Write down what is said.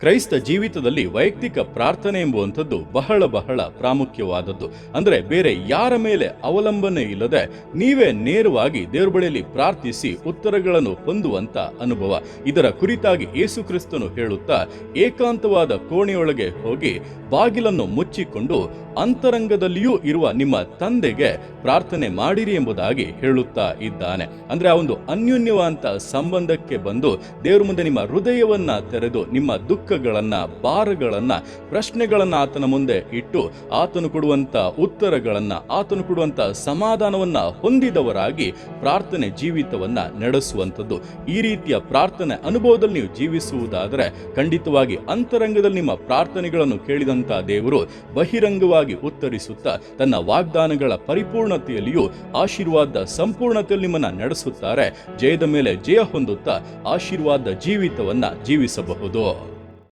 ಕ್ರೈಸ್ತ ಜೀವಿತದಲ್ಲಿ ವೈಯಕ್ತಿಕ ಪ್ರಾರ್ಥನೆ ಎಂಬುವಂಥದ್ದು ಬಹಳ ಬಹಳ ಪ್ರಾಮುಖ್ಯವಾದದ್ದು. ಅಂದರೆ ಬೇರೆ ಯಾರ ಮೇಲೆ ಅವಲಂಬನೆ ಇಲ್ಲದೆ ನೀವೇ ನೇರವಾಗಿ ದೇವ್ರ ಬಳಿಯಲ್ಲಿ ಪ್ರಾರ್ಥಿಸಿ ಉತ್ತರಗಳನ್ನು ಹೊಂದುವಂಥ ಅನುಭವ. ಇದರ ಕುರಿತಾಗಿ ಯೇಸು ಕ್ರಿಸ್ತನು ಹೇಳುತ್ತಾ, ಏಕಾಂತವಾದ ಕೋಣೆಯೊಳಗೆ ಹೋಗಿ ಬಾಗಿಲನ್ನು ಮುಚ್ಚಿಕೊಂಡು ಅಂತರಂಗದಲ್ಲಿಯೂ ಇರುವ ನಿಮ್ಮ ತಂದೆಗೆ ಪ್ರಾರ್ಥನೆ ಮಾಡಿರಿ ಎಂಬುದಾಗಿ ಹೇಳುತ್ತಾ ಇದ್ದಾನೆ. ಅಂದ್ರೆ ಆ ಒಂದು ಅನ್ಯೋನ್ಯವಾದಂಥ ಸಂಬಂಧಕ್ಕೆ ಬಂದು ದೇವರ ಮುಂದೆ ನಿಮ್ಮ ಹೃದಯವನ್ನು ತೆರೆದು ನಿಮ್ಮ ದುಃಖಗಳನ್ನ ಭಾರಗಳನ್ನ ಪ್ರಶ್ನೆಗಳನ್ನು ಆತನ ಮುಂದೆ ಇಟ್ಟು ಆತನು ಕೊಡುವಂತ ಉತ್ತರಗಳನ್ನ, ಆತನು ಕೊಡುವಂಥ ಸಮಾಧಾನವನ್ನು ಹೊಂದಿದವರಾಗಿ ಪ್ರಾರ್ಥನೆ ಜೀವಿತವನ್ನ ನಡೆಸುವಂಥದ್ದು. ಈ ರೀತಿಯ ಪ್ರಾರ್ಥನೆ ಅನುಭವದಲ್ಲಿ ನೀವು ಜೀವಿಸುವುದಾದರೆ ಖಂಡಿತವಾಗಿ ಅಂತರಂಗದಲ್ಲಿ ನಿಮ್ಮ ಪ್ರಾರ್ಥನೆಗಳನ್ನು ಕೇಳಿದಂಥ ದೇವರು ಬಹಿರಂಗವಾಗಿ ಉತ್ತರಿಸುತ್ತಾ ತನ್ನ ವಾಗ್ದಾನಗಳ ಪರಿಪೂರ್ಣತೆಯಲ್ಲಿಯೂ ಆಶೀರ್ವಾದ ಸಂಪೂರ್ಣತೆಯಲ್ಲಿ ನಿಮ್ಮನ್ನು ನಡೆಸುತ್ತಾರೆ. ಜಯದ ಮೇಲೆ ಜಯ ಹೊಂದುತ್ತಾ ಆಶೀರ್ವಾದ ಜೀವಿತವನ್ನ ಜೀವಿಸಬಹುದು.